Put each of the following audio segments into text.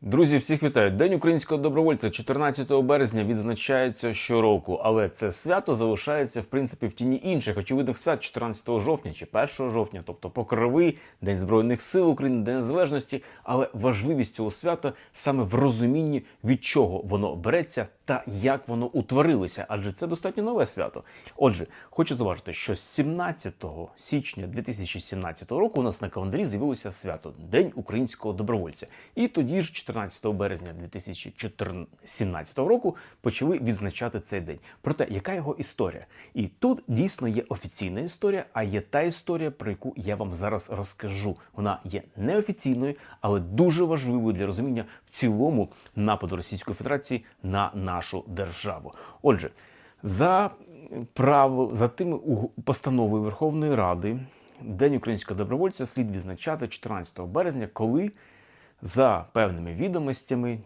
Друзі, всіх вітаю! День українського добровольця 14 березня відзначається щороку, але це свято залишається в принципі в тіні інших очевидних свят 14 жовтня чи 1 жовтня, тобто Покровий, День Збройних сил України, День Незалежності. Але важливість цього свята саме в розумінні, від чого воно береться та як воно утворилося, адже це достатньо нове свято. Отже, хочу зауважити, що 17 січня 2017 року у нас на календарі з'явилося свято День українського добровольця. І тоді ж, 14 березня 2017 року, почали відзначати цей день. Проте, яка його історія? І тут дійсно є офіційна історія, а є та історія, про яку я вам зараз розкажу. Вона є неофіційною, але дуже важливою для розуміння в цілому нападу Російської Федерації на нашу державу. Отже, за право за тими постановою Верховної Ради День українського добровольця слід відзначати 14 березня, коли за певними відомостями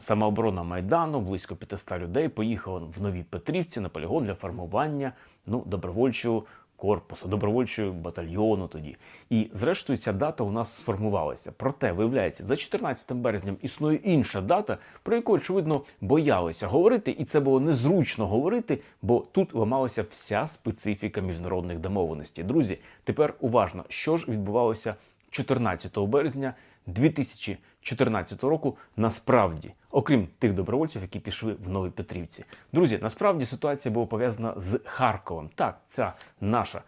самооборона Майдану, близько 500 людей поїхала в Новій Петрівці на полігон для формування ну, добровольчого корпусу, добровольчого батальйону тоді. І зрештою ця дата у нас сформувалася. Проте, виявляється, за 14 березням існує інша дата, про яку, очевидно, боялися говорити, і це було незручно говорити, бо тут ламалася вся специфіка міжнародних домовленостей. Друзі, тепер уважно, що ж відбувалося 14 березня 2014 року насправді, окрім тих добровольців, які пішли в Новій Петрівці. Друзі, насправді ситуація була пов'язана з Харковом. Так, це наша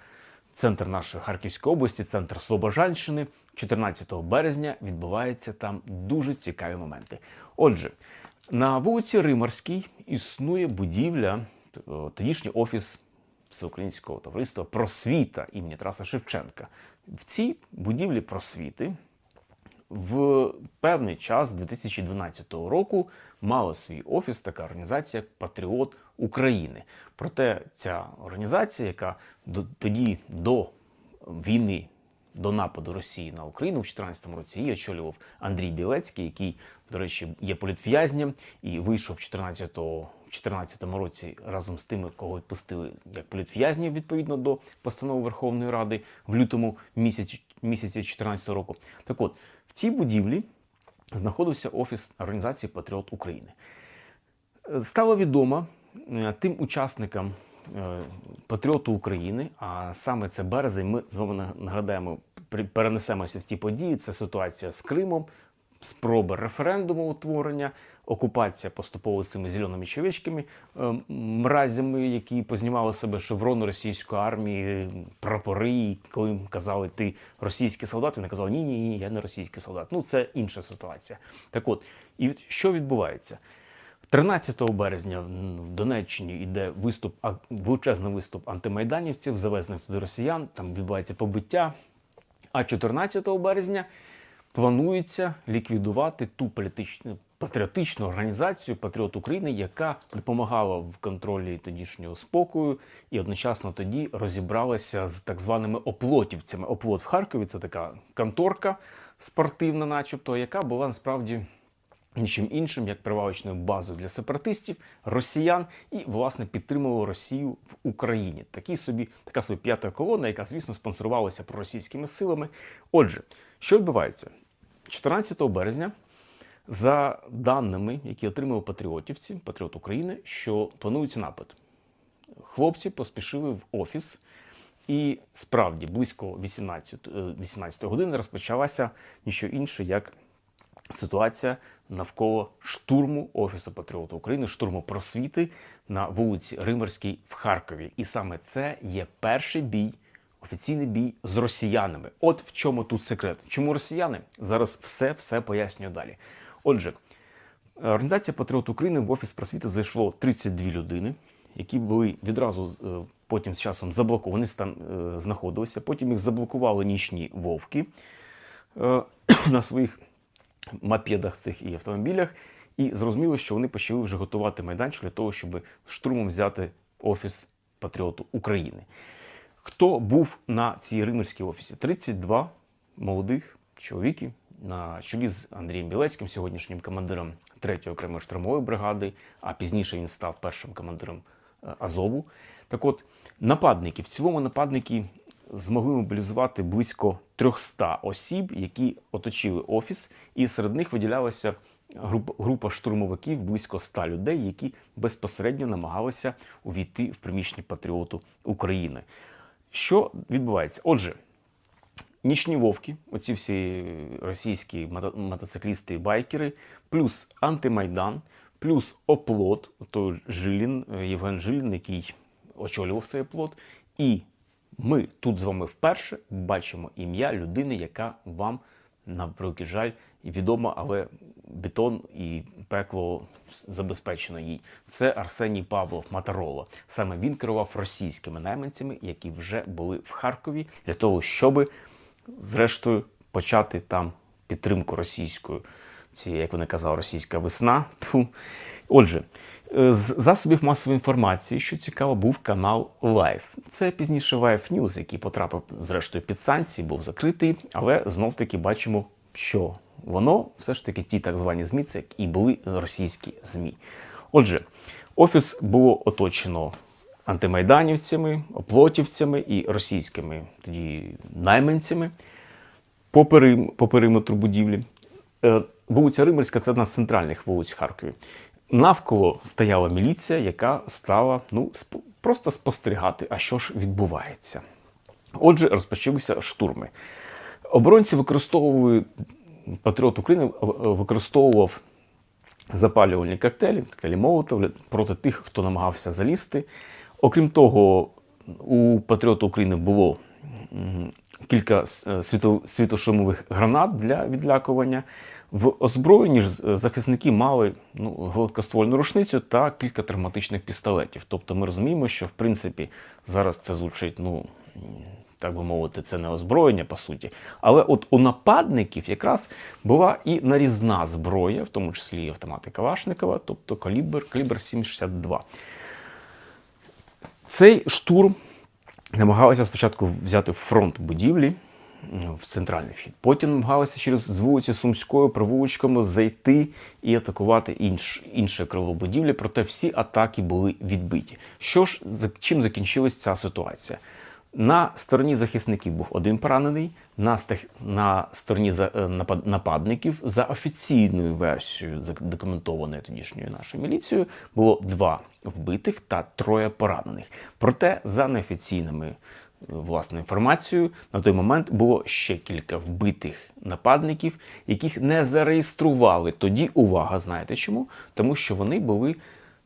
центр нашої Харківської області, центр Слобожанщини. 14 березня відбуваються там дуже цікаві моменти. Отже, на вулиці Римарській існує будівля, тодішній офіс Всеукраїнського товариства просвіта імені Тараса Шевченка. В цій будівлі просвіти в певний час 2012 року мала свій офіс така організація Патріот України. Проте ця організація, яка до- тоді до війни, до нападу Росії на Україну в 2014 році її очолював Андрій Білецький, який, до речі, є політв'язням і вийшов в 2014 в 2014 році разом з тими, кого відпустили як політв'язнів відповідно до постанови Верховної Ради в лютому місяці місяці 2014 року. Так от цій будівлі знаходився офіс організації Патріот України. Е, Стало відомо е, тим учасникам е, Патріоту України, а саме це березень. Ми з вами нагадаємо, перенесемося в ті події. Це ситуація з Кримом, спроби референдуму утворення, окупація поступово цими зеленими чоловічками, е, мразями, які познімали себе шеврони російської армії, прапори, коли їм казали, ти російський солдат, вони казали, ні, ні, ні, я не російський солдат. Ну, це інша ситуація. Так от, і що відбувається? 13 березня в Донеччині йде виступ, величезний виступ антимайданівців, завезених туди росіян, там відбувається побиття. А 14 березня планується ліквідувати ту політичну патріотичну організацію Патріот України, яка допомагала в контролі тодішнього спокою, і одночасно тоді розібралася з так званими оплотівцями. Оплот в Харкові це така конторка спортивна, начебто, яка була насправді нічим іншим, як привалочною базою для сепаратистів, росіян і, власне, підтримувала Росію в Україні. Такі собі, така собі п'ята колона, яка, звісно, спонсорувалася проросійськими силами. Отже, що відбувається? 14 березня, за даними, які отримали патріотівці, Патріот України, що планується напад. Хлопці поспішили в офіс, і справді близько 18, е, 18 години розпочалася ніщо інше, як ситуація навколо штурму Офісу Патріота України, штурму просвіти на вулиці Римерській в Харкові. І саме це є перший бій, офіційний бій з росіянами. От в чому тут секрет. Чому росіяни? Зараз все все пояснюю далі. Отже, Організація Патріот України в офіс просвіти зайшло 32 людини, які були відразу е, потім з часом заблоковані, там е, знаходилися. Потім їх заблокували нічні вовки е, на своїх мопедах цих і автомобілях, і зрозуміло, що вони почали вже готувати майданчик для того, щоб штурмом взяти офіс Патріоту України. Хто був на цій римерській офісі? 32 молодих чоловіки на чолі з Андрієм Білецьким, сьогоднішнім командиром 3-ї окремої штурмової бригади, а пізніше він став першим командиром е, Азову. Так от, нападники, в цілому нападники змогли мобілізувати близько 300 осіб, які оточили офіс, і серед них виділялося група, штурмовиків, близько ста людей, які безпосередньо намагалися увійти в приміщення патріоту України. Що відбувається? Отже, нічні вовки, оці всі російські мотоциклісти і байкери, плюс антимайдан, плюс оплот, той Жилін, е, Євген Жилін, який очолював цей оплот. І ми тут з вами вперше бачимо ім'я людини, яка вам, на превеликий жаль, і відома, але бетон і пекло забезпечено їй. Це Арсеній Павлов Матарола. Саме він керував російськими найманцями, які вже були в Харкові для того, щоби зрештою почати там підтримку російською. Ці, як вони казали, російська весна. Отже, з засобів масової інформації, що цікаво, був канал Live. Це пізніше Live News, який потрапив зрештою під санкції, був закритий, але знов таки бачимо, що воно все ж таки ті так звані ЗМІ, це і були російські ЗМІ. Отже, офіс було оточено антимайданівцями, оплотівцями і російськими тоді найманцями по, перим, по периметру будівлі. Е, Вулиця Римерська це одна з центральних вулиць Харкові. Навколо стояла міліція, яка стала ну, сп- просто спостерігати, а що ж відбувається. Отже, розпочалися штурми. Оборонці використовували Патріот України е, е, використовував запалювальні коктейлі, коктейлі Молотов проти тих, хто намагався залізти. Окрім того, у Патріоту України було кілька е, світошумових гранат для відлякування. В озброєнні ж е, захисники мали ну, гладкоствольну рушницю та кілька травматичних пістолетів. Тобто ми розуміємо, що в принципі зараз це звучить, ну так би мовити, це не озброєння по суті. Але от у нападників якраз була і нарізна зброя, в тому числі і автомати Калашникова, тобто калібр, калібр 7,62. Цей штурм намагалися спочатку взяти фронт будівлі в центральний вхід. Потім намагалися через з вулиці Сумської провулочками зайти і атакувати інш, інше крило будівлі. Проте всі атаки були відбиті. Що ж чим закінчилась ця ситуація? На стороні захисників був один поранений, на, на стороні за- е, напад- нападників за офіційною версією, задокументованою тодішньою нашою міліцією, було два вбитих та троє поранених. Проте, за неофіційними е, власне інформацією, на той момент було ще кілька вбитих нападників, яких не зареєстрували. Тоді увага, знаєте чому? Тому що вони були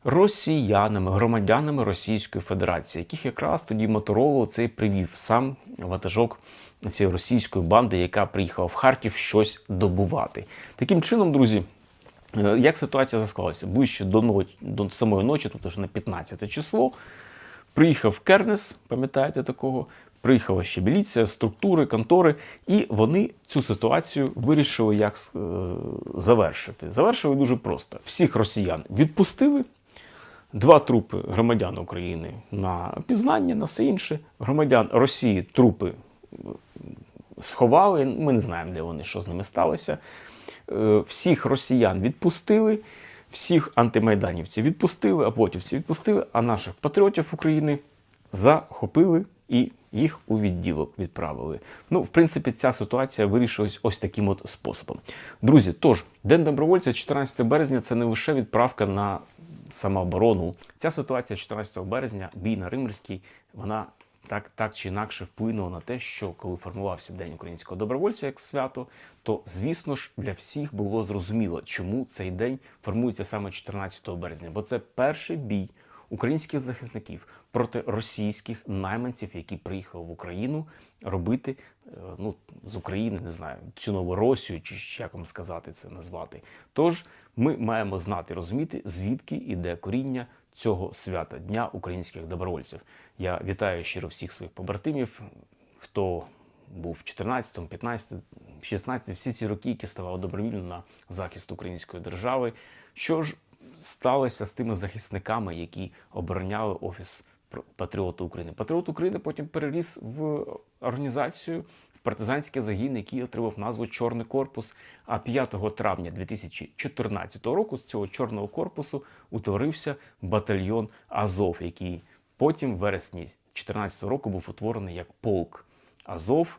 росіянами, громадянами Російської Федерації, яких якраз тоді Мотороло цей привів сам ватажок цієї російської банди, яка приїхала в Харків щось добувати. Таким чином, друзі. е, Як ситуація склалася? Ближче до, ночі, до самої ночі, тобто вже на 15 число, приїхав Кернес, пам'ятаєте такого? Приїхала ще міліція, структури, контори, і вони цю ситуацію вирішили як е, завершити. Завершили дуже просто: всіх росіян відпустили, два трупи громадян України на пізнання, на все інше. Громадян Росії трупи е, сховали. Ми не знаємо, де вони, що з ними сталося. Е, Всіх росіян відпустили, всіх антимайданівців відпустили, аплотівців відпустили, а наших патріотів України захопили і їх у відділок відправили. Ну, в принципі, ця ситуація вирішилась ось таким от способом. Друзі, тож, День добровольця 14 березня це не лише відправка на самооборону. Ця ситуація 14 березня, бій на Римерській, вона так, так чи інакше вплинула на те, що коли формувався День українського добровольця як свято, то звісно ж для всіх було зрозуміло, чому цей день формується саме 14 березня, бо це перший бій українських захисників проти російських найманців, які приїхали в Україну робити е, ну, з України, не знаю, цю нову Росію, чи як вам сказати це назвати. Тож ми маємо знати, розуміти, звідки іде коріння цього свята Дня українських добровольців. Я вітаю щиро всіх своїх побратимів, хто був 14, 15, 16, всі ці роки, які ставали добровільно на захист української держави. Що ж сталося з тими захисниками, які обороняли офіс Патріоту України? Патріот України потім переріс в організацію в партизанський загін, який отримав назву Чорний корпус. А 5 травня 2014 року з цього чорного корпусу утворився батальйон Азов, який потім в вересні 2014 року був утворений як полк Азов.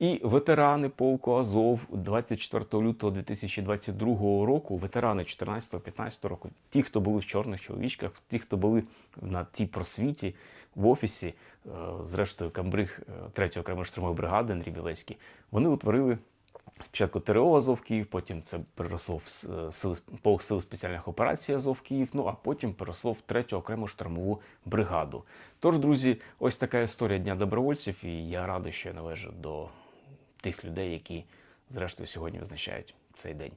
І ветерани полку Азов 24 лютого 2022 року, ветерани 14-15 року, ті, хто були в чорних чоловічках, ті, хто були на тій просвіті в офісі, е, зрештою, камбриг 3-ї окремої штурмової бригади Андрій Білецький, вони утворили Спочатку ТРО Азов Київ, потім це переросло в е, сили полк сил спеціальних операцій Азов Київ. Ну а потім переросло в третю окрему штурмову бригаду. Тож, друзі, ось така історія Дня добровольців, і я радий, що я належу до тих людей, які зрештою сьогодні визначають цей день.